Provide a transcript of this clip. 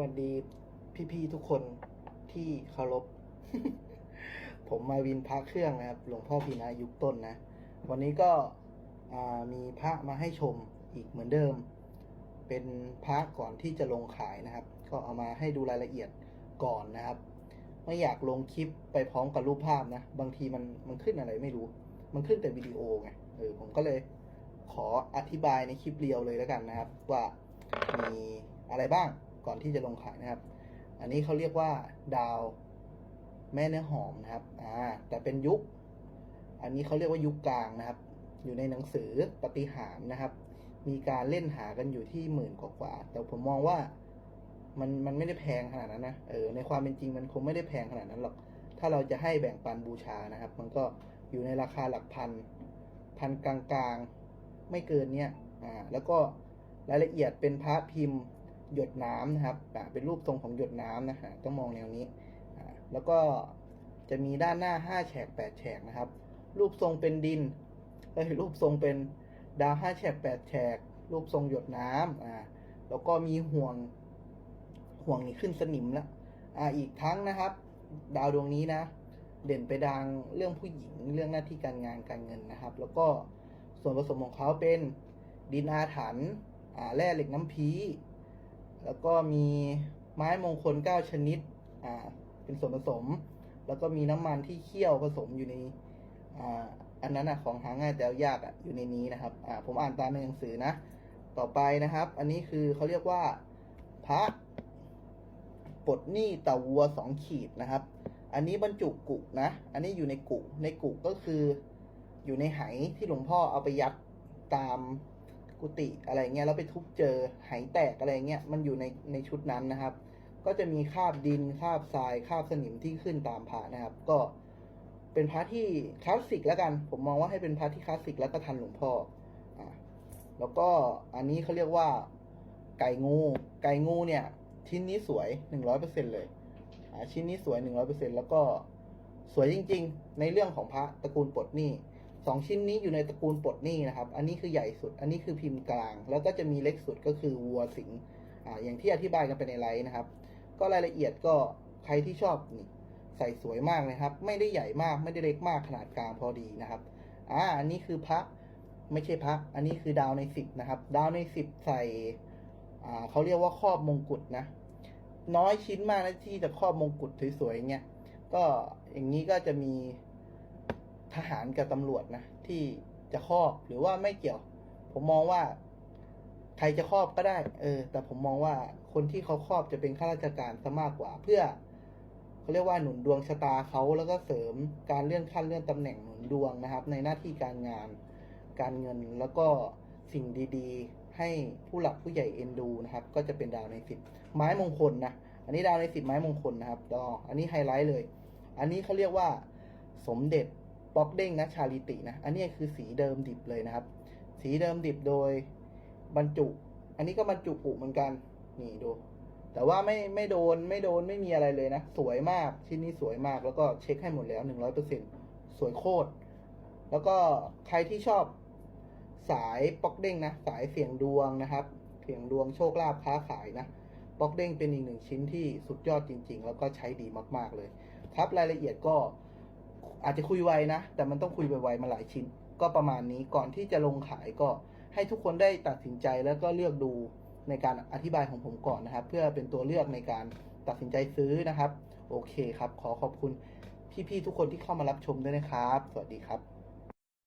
วัสดีพี่ๆทุกคนที่เคารพ ผมมาวินพระเครื่องนะครับ หลวงพ่อพีนายุคต้นนะ วันนี้ก็มีพระมาให้ชมอีกเหมือนเดิม เป็นพระก่อนที่จะลงขายนะครับ ก็เอามาให้ดูรายละเอียดก่อนนะครับ ไม่อยากลงคลิปไปพร้อมกับรูปภาพนะ บางทีมันมันขึ้นอะไรไม่รู้ มันขึ้นแต่วิดีโอไง เออผมก็เลยขออธิบายในคลิปเรียวเลยแล้วกันนะครับ ว่ามีอะไรบ้าง ก่อนที่จะลงขายนะครับ อันนี้เขาเรียกว่าดาวแม่เนื้อหอมนะครับอ่าแต่เป็นยุค อันนี้เขาเรียกว่ายุคกลางนะครับ อยู่ในหนังสือปฏิหารนะครับ มีการเล่นหากันอยู่ที่หมื่นกว่าๆแต่ผมมองว่ามันมันไม่ได้แพงขนาดนั้นนะเออในความเป็นจริงมันคงไม่ได้แพงขนาดนั้นหรอก ถ้าเราจะให้แบ่งปันบูชานะครับ มันก็อยู่ในราคาหลักพันพันกลางๆ ไม่เกินเนี้ยอ่าแล้วก็รายละเอียดเป็นพระพิมพ์ หยดน้ำนะครับเป็นรูปทรงของหยดน้ำนะฮะต้องมองแนวนี้ แล้วก็จะมีด้านหน้าห้าแฉกแปดแฉกนะครับ รูปทรงเป็นดินเอ้ยรูปทรงเป็นดาวห้าแฉกแปดแฉก รูปทรงหยดน้ำอ่าแล้วก็มีห่วงห่วงนี่ขึ้นสนิมแล้วอ่าอีกทั้งนะครับ ดาวดวงนี้นะ เด่นไปดังเรื่องผู้หญิงเรื่องหน้าที่การงานการเงินนะครับ แล้วก็ส่วนผสมของเขาเป็นดินอาถรรพ์แร่เหล็กน้ำพี แล้วก็มีไม้มงคลเก้าชนิด อ่า เป็นส่วนผสม แล้วก็มีน้ำมันที่เคี่ยวผสมอยู่ใน อ่า อันนั้นอะของหาง่ายแต่ยากอะอยู่ในนี้นะครับ อ่า ผมอ่านตามในหนังสือนะ ต่อไปนะครับ อันนี้คือเขาเรียกว่าพระปลดหนี้ตะวัวสองขีดนะครับ อันนี้บรรจุกุนะ อันนี้อยู่ในกุ ในกุก็คืออยู่ในไหที่หลวงพ่อเอาไปยัดตาม กุฏิอะไรเงี้ยแล้วไปทุบเจอไหแตกอะไรเงี้ยมันอยู่ในในชุดนั้นนะครับ ก็จะมีคราบดินคราบทรายคราบสนิมที่ขึ้นตามพระนะครับ ก็เป็นพระที่คลาสสิกแล้วกัน ผมมองว่าให้เป็นพระที่คลาสสิกแล้วก็ทันหลวงพ่ออ่าแล้วก็อันนี้เขาเรียกว่าไก่งู ไก่งูเนี่ยชิ้นนี้สวยหนึ่งร้อยเปอร์เซ็นเลยอ่าชิ้นนี้สวยหนึ่งร้อยเปอร์เซ็นแล้วก็สวยจริง ๆ ในเรื่องของพระตระกูลปลดหนี้ สองชิ้นนี้อยู่ในตระกูลปลดหนี้นะครับ อันนี้คือใหญ่สุด อันนี้คือพิมพ์กลาง แล้วก็จะมีเล็กสุดก็คือวัวสิงอ่าอย่างที่อธิบายกันไปในไลน์นะครับ ก็รายละเอียดก็ใครที่ชอบนี่ใส่สวยมากนะครับ ไม่ได้ใหญ่มากไม่ได้เล็กมากขนาดกลางพอดีนะครับอ่าอันนี้คือพระไม่ใช่พระอันนี้คือดาวในสิบนะครับ ดาวในสิบใส่อ่าเขาเรียกว่าครอบมงกุฎนะ น้อยชิ้นมากนะที่จะครอบมงกุฎสวยๆเงี้ยก็อย่างนี้ก็จะมี หารกับตำรวจนะ ที่จะครอบหรือว่าไม่เกี่ยว ผมมองว่า ใครจะครอบก็ได้ เออ แต่ผมมองว่าคนที่เขาครอบจะเป็นข้าราชการซะมากกว่า เพื่อเขาเรียกว่าหนุนดวงชะตาเขาแล้วก็เสริมการเลื่อนขั้นเลื่อนตำแหน่งหนุนดวงนะครับ ในหน้าที่การงาน การเงินแล้วก็สิ่งดีๆ ให้ผู้หลักผู้ใหญ่เอ็นดูนะครับ ก็จะเป็นดาวในสิบไม้มงคลนะอันนี้ดาวในสิบไม้มงคลนะครับก็อันนี้ไฮไลท์เลย อันนี้เขาเรียกว่าสมเด็จ ป๊อกเด้งนะชาลิตินะ อันนี้คือสีเดิมดิบเลยนะครับ สีเดิมดิบโดยบรรจุ อันนี้ก็บรรจุปุเหมือนกัน นี่ดู แต่ว่าไม่ไม่โดนไม่โดนไม่มีอะไรเลยนะ สวยมากชิ้นนี้สวยมากแล้วก็เช็คให้หมดแล้วหนึ่งร้อยเปอร์เซ็นสวยโคตร แล้วก็ใครที่ชอบสายป๊อกเด้งนะ สายเสี่ยงดวงนะครับ เสี่ยงดวงโชคลาภค้าขายนะป๊อกเด้งเป็นอีกหนึ่งชิ้นที่สุดยอดจริง ๆ แล้วก็ใช้ดีมาก ๆเลย ครับรายละเอียดก็ อาจจะคุยไวนะ แต่มันต้องคุยไวๆมาหลายชิ้น ก็ประมาณนี้ก่อนที่จะลงขายก็ให้ทุกคนได้ตัดสินใจแล้วก็เลือกดูในการอธิบายของผมก่อนนะครับ เพื่อเป็นตัวเลือกในการตัดสินใจซื้อนะครับ โอเคครับ ขอขอบคุณพี่ๆทุกคนที่เข้ามารับชมด้วยนะครับ สวัสดีครับ